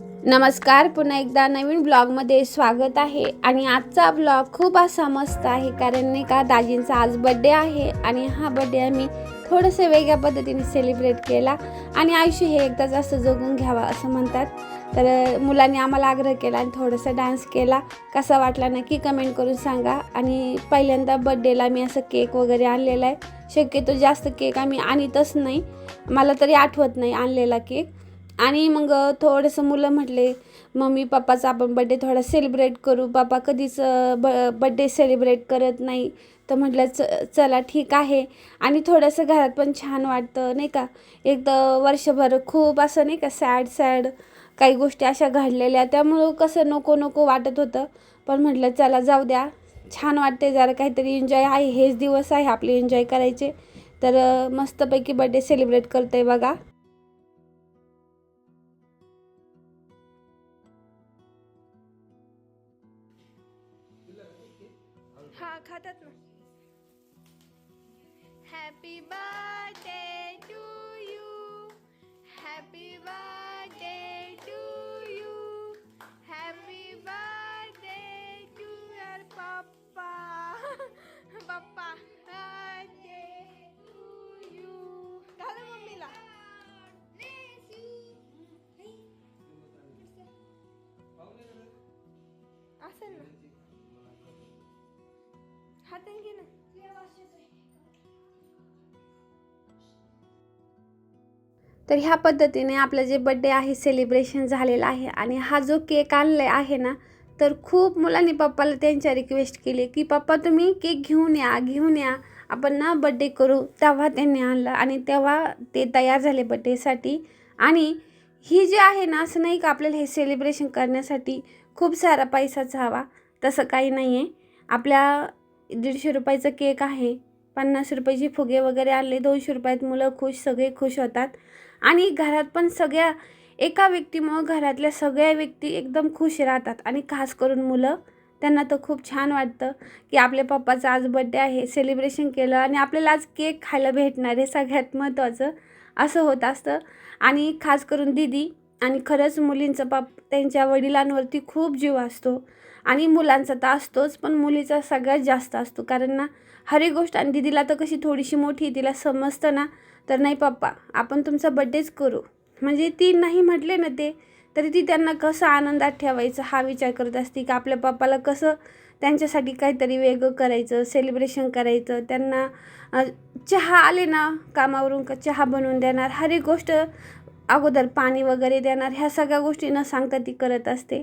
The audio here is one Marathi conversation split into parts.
नमस्कार पुन्हा एकदा नवीन ब्लॉगमध्ये स्वागत आहे. आणि आजचा ब्लॉग खूप असा मस्त आहे कारण नाही का दाजींचा आज बड्डे आहे आणि हा बड्डे आम्ही थोडंसं वेगळ्या पद्धतीने सेलिब्रेट केला. आणि आयुष्य हे एकदा जास्त जगून घ्यावा असं म्हणतात. तर मुलांनी आम्हाला आग्रह केला आणि थोडासा डान्स केला. कसा वाटला नक्की कमेंट करून सांगा. आणि पहिल्यांदा बड्डेला मी असं केक वगैरे आणलेला आहे. शक्यतो जास्त केक आम्ही आणतच नाही. मला तरी आठवत नाही आणलेला केक आणि मग थोडंसं मुलं म्हटले मम्मी पप्पाचा आपण बड्डे थोडा सेलिब्रेट करू. पप्पा कधीच ब बड्डे सेलिब्रेट करत नाही. तर म्हटलं च चला ठीक आहे. आणि थोडंसं घरात पण छान वाटतं नाही का? एक तर वर्षभर खूप असं नाही का सॅड सॅड काही गोष्टी अशा घडलेल्या. त्यामुळं कसं नको नको वाटत होतं. पण म्हटलं चला जाऊ द्या. छान वाटते जरा काहीतरी एन्जॉय आहे. हेच दिवस आहे आपले एन्जॉय करायचे. तर मस्तपैकी बड्डे सेलिब्रेट करते बघा. हा खातात ना. Happy birthday to you happy birthday to you happy birthday to your पप्पा पप्पा तर ह्या पद्धतीने आपलं जे बड्डे आहे सेलिब्रेशन झालेलं आहे आणि हा जो केक आणला आहे ना तर खूप मुलांनी पप्पाला त्यांच्या रिक्वेस्ट केली की पप्पा तुम्ही केक घेऊन या घेऊन या. आपण ना बड्डे करू. तेव्हा त्यांनी आणलं आणि तेव्हा ते तयार झाले बड्डेसाठी आणि ही जी आहे ना असं नाही का आपल्याला हे सेलिब्रेशन करण्यासाठी खूप सारा पैसाच हवा. तसं काही नाही आहे आपल्या दीडशे रुपयाचं केक आहे. पन्नास रुपयाचे फुगे वगैरे आणले दोनशे रुपयात मुलं खुश सगळे खुश होतात. आणि घरात पण सगळ्या एका व्यक्तीमुळं घरातल्या सगळ्या व्यक्ती एकदम खुश राहतात. आणि खास करून मुलं त्यांना तर खूप छान वाटतं की आपल्या पप्पाचा आज बड्डे आहे सेलिब्रेशन केलं आणि आपल्याला आज केक खायला भेटणार आहे सगळ्यात महत्त्वाचं असं होत असतं. आणि खास करून दिदी आणि खरंच मुलींचं बाप त्यांच्या वडिलांवरती खूप जीव असतो. आणि मुलांचा तर असतोच पण मुलीचा सगळ्यात जास्त असतो. कारण ना हर एक गोष्ट आणि दिदीला तर कशी थोडीशी मोठी तिला समजतं ना तर नाही पप्पा आपण तुमचा बड्डेच करू. म्हणजे ती नाही म्हटले ना ते तरी ती त्यांना कसं आनंदात ठेवायचं हा विचार करत असते की आपल्या पप्पाला कसं त्यांच्यासाठी काहीतरी वेगळं करायचं सेलिब्रेशन करायचं त्यांना चहा आले ना कामावरून का चहा बनवून देणार हर एक गोष्ट अगोदर पाणी वगैरे देणार ह्या सगळ्या गोष्टी न सांगता ती करत असते.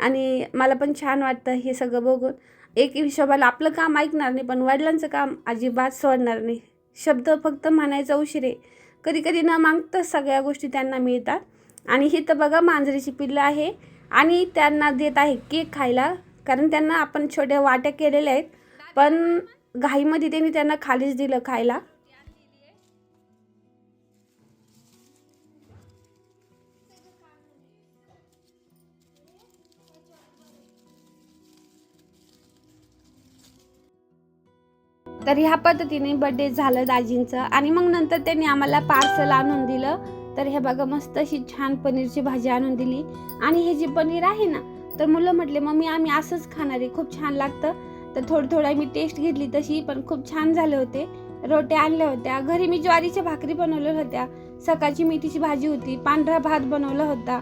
आणि मला पण छान वाटतं हे सगळं बघून. एक हिशोबाला आपलं काम ऐकणार नाही पण वडिलांचं काम अजिबात सोडणार नाही. शब्द फक्त म्हणायचा उशिरे कधी कधी न मागता सगळ्या गोष्टी त्यांना मिळतात. आणि ही तर बघा मांजरीची पिल्लं आहे. आणि त्यांना देत आहे केक खायला कारण त्यांना आपण छोट्या वाट्या केलेल्या आहेत. पण घाईमध्ये त्यांनी त्यांना खालीच दिलं खायला. तर ह्या पद्धतीने बड्डे झालं दाजींचं. आणि मग नंतर त्यांनी आम्हाला पार्सल आणून दिलं. तर हे बघा मस्त अशी छान पनीरची भाजी आणून दिली. आणि हे जे पनीर आहे ना तर मुलं म्हटले मम्मी आम्ही असंच खाणार आहे खूप छान लागतं. तर थोडं थोडं मी टेस्ट घेतली तशी पण खूप छान झाले होते. रोट्या आणल्या होत्या. घरी मी ज्वारीच्या भाकरी बनवल्या होत्या. सकाळची मेथीची भाजी होती. पांढरा भात बनवला होता.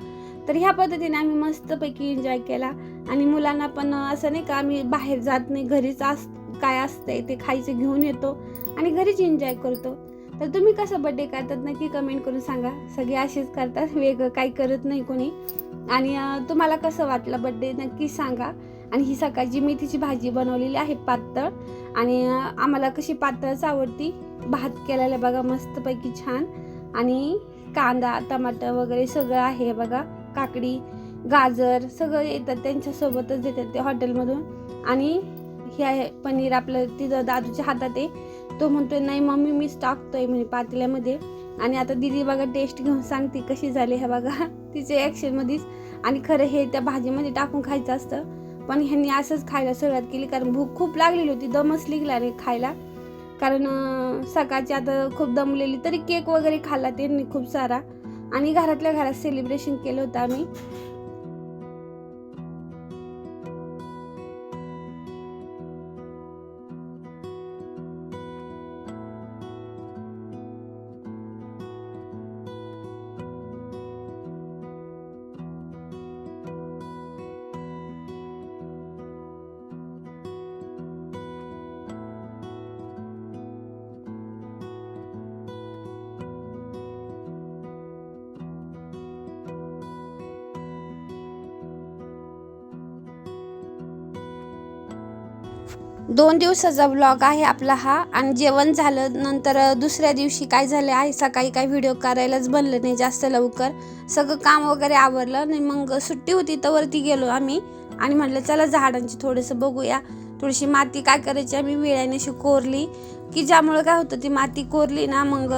तर ह्या पद्धतीने आम्ही मस्तपैकी एन्जॉय केला. आणि मुलांना पण असं नाही का आम्ही बाहेर जात नाही घरीच असतो काय असतंय ते खायचं घेऊन येतो आणि घरीच एन्जॉय करतो. तर तुम्ही कसं बड्डे करतात नक्की कमेंट करून सांगा. सगळे असेच करतात. वेगळं काही करत नाही कोणी. आणि तुम्हाला कसं वाटलं बड्डे नक्की सांगा. आणि ही सकाळची मेथीची भाजी बनवलेली आहे पातळ. आणि आम्हाला कशी पातळच आवडती. भात केलेला बघा मस्तपैकी छान. आणि कांदा टमाटर वगैरे सगळं आहे बघा. काकडी गाजर सगळं येतात. त्यांच्यासोबतच देतात ते हॉटेलमधून आणि हे आहे पनीर आपलं तिथं दादूच्या हातात आहे. तो म्हणतोय नाही मम्मी मीच टाकतोय म्हणे पातेल्यामध्ये. आणि आता दिदी बघा टेस्ट घेऊन सांगते कशी झाली हे बघा. तिचे ॲक्शनमध्येच आणि खरं हे त्या भाजीमध्ये टाकून खायचं असतं. पण ह्यांनी असंच खायला सुरुवात केली कारण भूक खूप लागलेली होती दमच निघला रे खायला. कारण सकाळची आता खूप दमलेली तरी केक वगैरे खाल्ला त्यांनी खूप सारा. आणि घरातल्या घरात सेलिब्रेशन केलं होतं आम्ही. दोन दिवसाचा ब्लॉग आहे आपला हा. आणि जेवण झालं नंतर दुसऱ्या दिवशी काय झालं आहे सकाळी काय व्हिडिओ करायलाच बनलं नाही जास्त लवकर. सगळं काम वगैरे आवरलं आणि मग सुट्टी होती तर वरती गेलो आम्ही. आणि म्हटलं चला झाडांची थोडंसं बघूया. थोडीशी माती काय करायची आम्ही वेळाने अशी कोरली. की ज्यामुळं काय होतं ती माती कोरली ना मग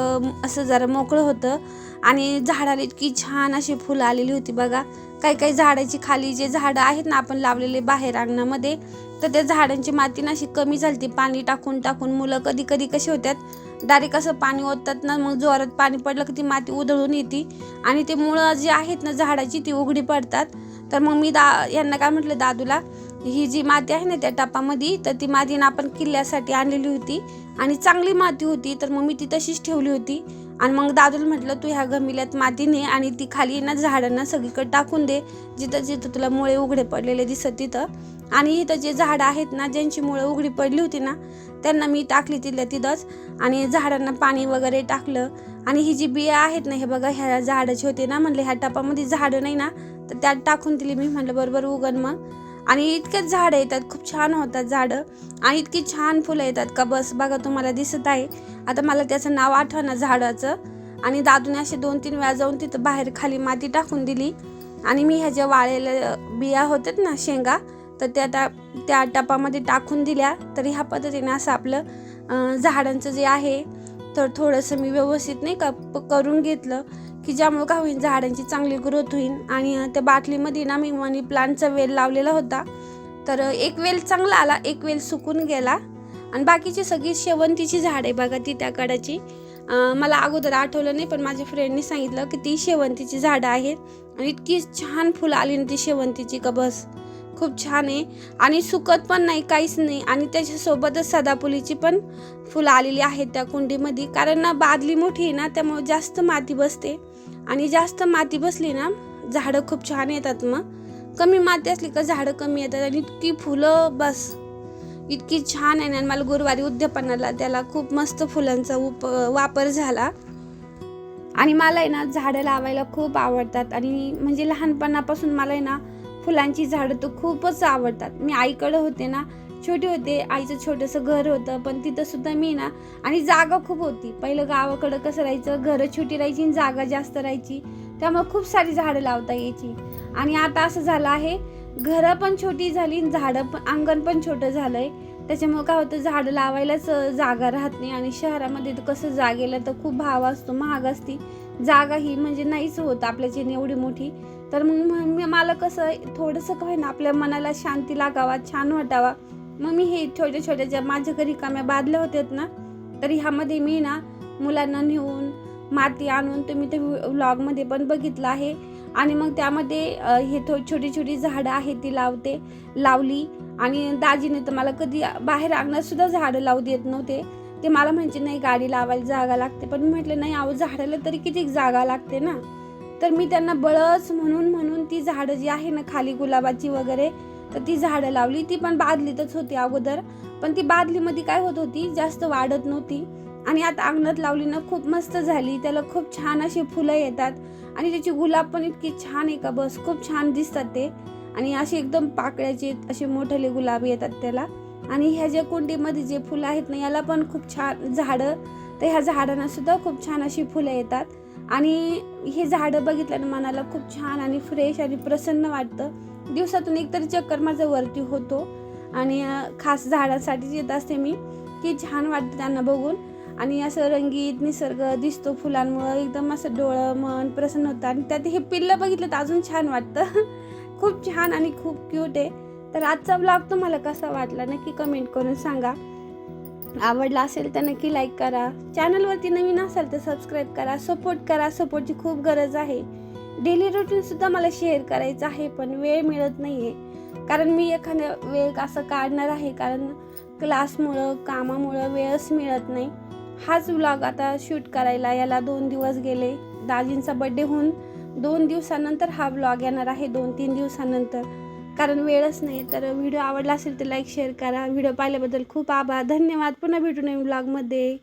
असं जरा मोकळं होतं. आणि झाडाला इतकी छान अशी फुलं आलेली होती बघा. काही काही झाडाची खाली जे झाडं आहेत ना आपण लावलेले बाहेर अंगणामध्ये तर त्या झाडांची माती ना अशी कमी झाली पाणी टाकून टाकून मुलं कधी कधी कशी होत्यात डायरेक्ट असं पाणी ओततात ना मग जोरात पाणी पडलं की ती माती उधळून येते. आणि ते मुळं जी आहेत ना झाडाची ती उघडी पडतात. तर मग मी दा यांना काय म्हटलं दादूला ही जी माती आहे ना त्या टपामध्ये तर ती माती ना आपण किल्ल्यासाठी आणलेली होती. आणि चांगली माती होती तर मग मी ती तशीच ठेवली होती. आणि मग दादूला म्हटलं तू ह्या गमिल्यात माती ने आणि ती खाली ना झाडांना सगळीकडे टाकून दे. जिथं जिथं तुला मुळे उघडे पडलेले दिसत तिथं. आणि इथं जे झाडं आहेत ना ज्यांची मुळं उघडी पडली होती ना त्यांना मी टाकली तिथल्या तिथंच. आणि झाडांना पाणी वगैरे टाकलं. आणि ही जी बिया आहेत ना हे बघा ह्या झाडाची होती ना म्हणले ह्या टपामध्ये झाडं नाही ना तर त्यात टाकून दिली मी. म्हटलं बरोबर उगन मग. आणि इतकेच झाडं येतात खूप छान होतात झाडं. आणि इतकी छान फुलं येतात का बस बघा तुम्हाला दिसत आहे. आता मला त्याचं नाव आठवणं झाडाचं. आणि दादूने असे दोन तीन वेळा जाऊन तिथं बाहेर खाली माती टाकून दिली. आणि मी ह्या ज्या वाळलेल्या बिया होतात ना शेंगा तर त्या त्या त्या टपामध्ये टाकून दिल्या. तरी ह्या पद्धतीने असं आपलं झाडांचं जे आहे तर थोडंसं मी व्यवस्थित नाही का प- करून घेतलं की ज्यामुळं काय होईल झाडांची चांगली ग्रोथ होईल आणि त्या बाटलीमध्ये ना मी मनी प्लांटचा वेल लावलेला होता. तर एक वेल चांगला आला एक वेल सुकून गेला. आणि बाकीची सगळी शेवंतीची झाडे बघा ती त्या कडाची. मला अगोदर आठवलं नाही पण माझ्या फ्रेंडने सांगितलं की ती शेवंतीची झाडं आहेत. आणि इतकी छान फुलं आली ना ती शेवंतीची का बस. खूप छान आहे. आणि सुकत पण नाही काहीच नाही. आणि त्याच्यासोबतच सदाफुलीची पण फुलं आलेली आहेत त्या कुंडीमध्ये. कारण ना बादली मोठी आहे ना त्यामुळे जास्त माती बसते. आणि जास्त माती बसली ना झाडं खूप छान येतात मग. कमी माती असली का झाडं कमी येतात. आणि इतकी फुलं बस इतकी छान आहे ना. आणि मला गुरुवारी उद्यापनाला त्याला खूप मस्त फुलांचा उप वापर झाला. आणि मला आहे ना झाडं लावायला खूप आवडतात. आणि म्हणजे लहानपणापासून मला आहे ना फुलांची झाडं तर खूपच आवडतात. मी आईकडं होते ना छोटे होते आईचं छोटंसं घर होतं पण तिथं सुद्धा मी ना आणि जागा खूप होती. पहिलं गावाकडं कसं राहायचं घरं छोटी राहायची आणि जागा जास्त राहायची. त्यामुळे खूप सारी झाडं लावता यायची. आणि आता असं झालं आहे घरं पण छोटी झाली झाडं पण अंगण पण छोटं झालं आहे त्याच्यामुळे काय होतं झाडं लावायलाच जागा राहत नाही आणि शहरामध्ये तर कसं जागेला तर खूप भाव असतो महाग असती. जागा ही म्हणजे नाहीच होत आपल्याची एवढी मोठी. तर मग मी- मला कसं थोडंसं काय ना आपल्या मनाला शांती लागावा छान वाटावा. मग मी हे छोट्या छोट्या ज्या माझ्या घरी काम्या बादल्या होत्यात ना तर ह्यामध्ये मी ना मुलांना नेऊन माती आणून तुम्ही ते व्लॉगमध्ये पण बघितलं आहे. आणि मग त्यामध्ये हे थो छोटी छोटी झाडं आहेत ती लावते लावली. आणि दाजीने तर मला कधी बाहेर अंगणात सुद्धा झाडं लावू देत नव्हते. ते मला म्हणजे नाही गाडी लावायला जागा लागते. पण मी म्हटलं नाही अहो झाडाला तरी किती जागा लागते ना? तर मी त्यांना बळच म्हणून म्हणून ती झाडं जी आहे ना खाली गुलाबाची वगैरे तर ती झाडं लावली. ती पण बादलीतच होती अगोदर. पण ती बादलीमध्ये काय होत होती जास्त वाढत नव्हती. आणि आता अंगणात लावली ना खूप मस्त झाली. त्याला खूप छान अशी फुलं येतात. आणि त्याची गुलाब पण इतकी छान आहे का बस खूप छान दिसतात ते. आणि असे एकदम पाकळ्याचे असे मोठेले गुलाब येतात त्याला. आणि ह्या ज्या कुंडीमध्ये जे फुलं आहेत ना याला पण खूप छान झाडं तर ह्या झाडांना सुद्धा खूप छान अशी फुलं येतात. आणि हे झाडं बघितल्यानं मनाला खूप छान आणि फ्रेश आणि प्रसन्न वाटतं. दिवसातून एकतरी चक्कर माझं वरती होतो. आणि खास झाडांसाठीच येत असते मी की छान वाटतं त्यांना बघून. आणि असं रंगीत निसर्ग दिसतो फुलांमुळं एकदम असं डोळं मन प्रसन्न होतं. आणि त्यात हे पिल्लं बघितलं तर अजून छान वाटतं. खूप छान आणि खूप क्यूट आहे. तर आजचा ब्लॉग तुम्हाला कसा वाटला नक्की कमेंट करून सांगा. आवडला असेल तर नक्की लाईक करा. चॅनलवरती नवीन असाल तर सबस्क्राईब करा सपोर्ट करा. सपोर्टची खूप गरज आहे. डेली रुटीनसुद्धा मला शेअर करायचं आहे पण वेळ मिळत नाही आहे कारण मी एखाद्या वेळ असं काढणार आहे कारण क्लासमुळं कामामुळं वेळच मिळत नाही. हाच व्लॉग आता शूट करायला याला दोन दिवस गेले. दाजींचा बड्डे होऊन दोन दिवसानंतर हा व्लॉग येणार आहे दोन तीन दिवसानंतर. कारण वेळच नाही. तर व्हिडिओ आवडला असेल तर लाईक शेअर करा. व्हिडिओ पाहिल्याबद्दल खूप आभार. धन्यवाद. पुन्हा भेटू नवीन ब्लॉगमध्ये